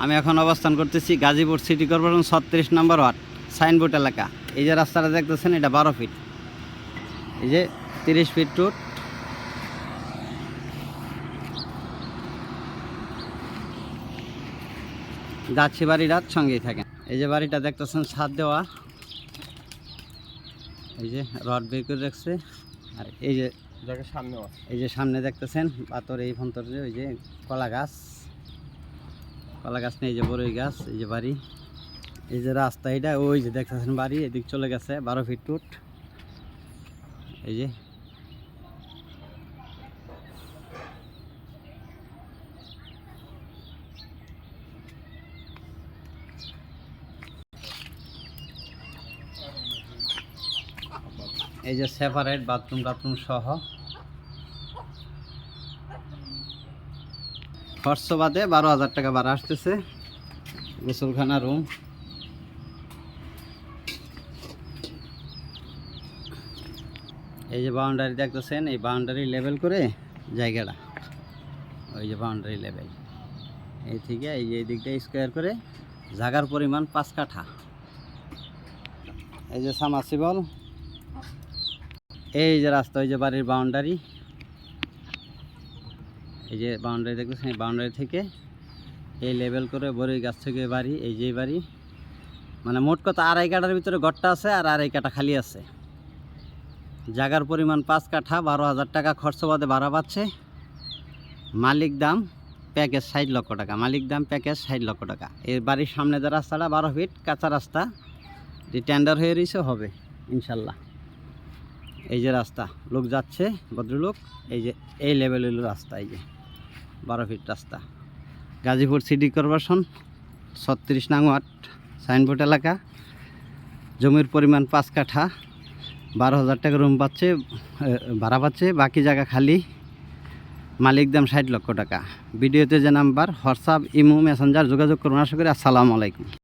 আমি এখন অবস্থান করতেছি গাজীপুর সিটি কর্পোরেশন ছত্রিশ নম্বর ওয়ার্ড সাইনবোর্ড এলাকা। এই যে রাস্তাটা দেখতেছেন এটা বারো ফিট। এই যে তিরিশ ফিট টুট যাচ্ছি বাড়ির রাত সঙ্গেই থাকেন। এই যে বাড়িটা দেখতেছেন ছাদ দেওয়া। এই যে রড বের করে রাখছে। আর এই যে সামনে এই যে সামনে দেখতেছেন পাথর এই ফন্তর যে ওই যে কলা গাছ। কলা গাছ নেই যে বড়ই গাছ, এই যে বাড়ি। এই যে রাস্তা এটা, ওই যে দেখতেছেন বাড়ি, এদিক চলে গেছে, বারো ফিট টুট। এই যে। এই যে সেপারেট বাথরুম টাথরুম সহ। খরচ বাদে বারো হাজার টাকা ভাড়া আসতেছে। গোসলখানা রুম এই যে বাউন্ডারি দেখতেছেন, এই বাউন্ডারি লেভেল করে জায়গাটা। ওই যে বাউন্ডারি লেভেল এই থেকে এই যে দিকটা স্কোয়ার করে জাগার পরিমাণ পাঁচ কাঠা। এই যে সামাসিবল। এই যে রাস্তা, ওই যে বাড়ির বাউন্ডারি এই যে বাউন্ডারি দেখতেছেন, এই বাউন্ডারি থেকে এই লেভেল করে বড়ই গাছ থেকে বাড়ি, এই যে বাড়ি। মানে মোট কথা আড়াই কাঠার ভিতরে ঘরটা আছে আর আড়াই কাঠা খালি আছে। জাগার পরিমাণ পাঁচ কাঠা, বারো হাজার টাকা খরচ বাদে ভাড়া পাচ্ছে। মালিক দাম প্যাকেজ ষাট লক্ষ টাকা, মালিক দাম প্যাকেজ ষাট লক্ষ টাকা। এর বাড়ির সামনে যে রাস্তাটা, বারো ফিট, কাঁচা রাস্তা। যে টেন্ডার হয়ে রয়েছে, হবে, ইনশাল্লাহ। এই যে রাস্তা, লোক যাচ্ছে, ভদ্রলোক, এই যে এই লেভেলের রাস্তা, এই যে বারো ফিট রাস্তা। গাজীপুর সিটি কর্পোরেশন ছত্রিশ নং সাইনবোর্ড এলাকা, জমির পরিমাণ পাঁচ কাঠা, বারো হাজার টাকা রুম পাচ্ছে ভাড়া পাচ্ছে, বাকি জায়গা খালি, মালিক দাম ষাট লক্ষ টাকা। ভিডিওতে যে নাম্বার হোয়াটসঅ্যাপ ইমো মেসেঞ্জার যোগাযোগ করুন। আশা করি আসসালামু আলাইকুম।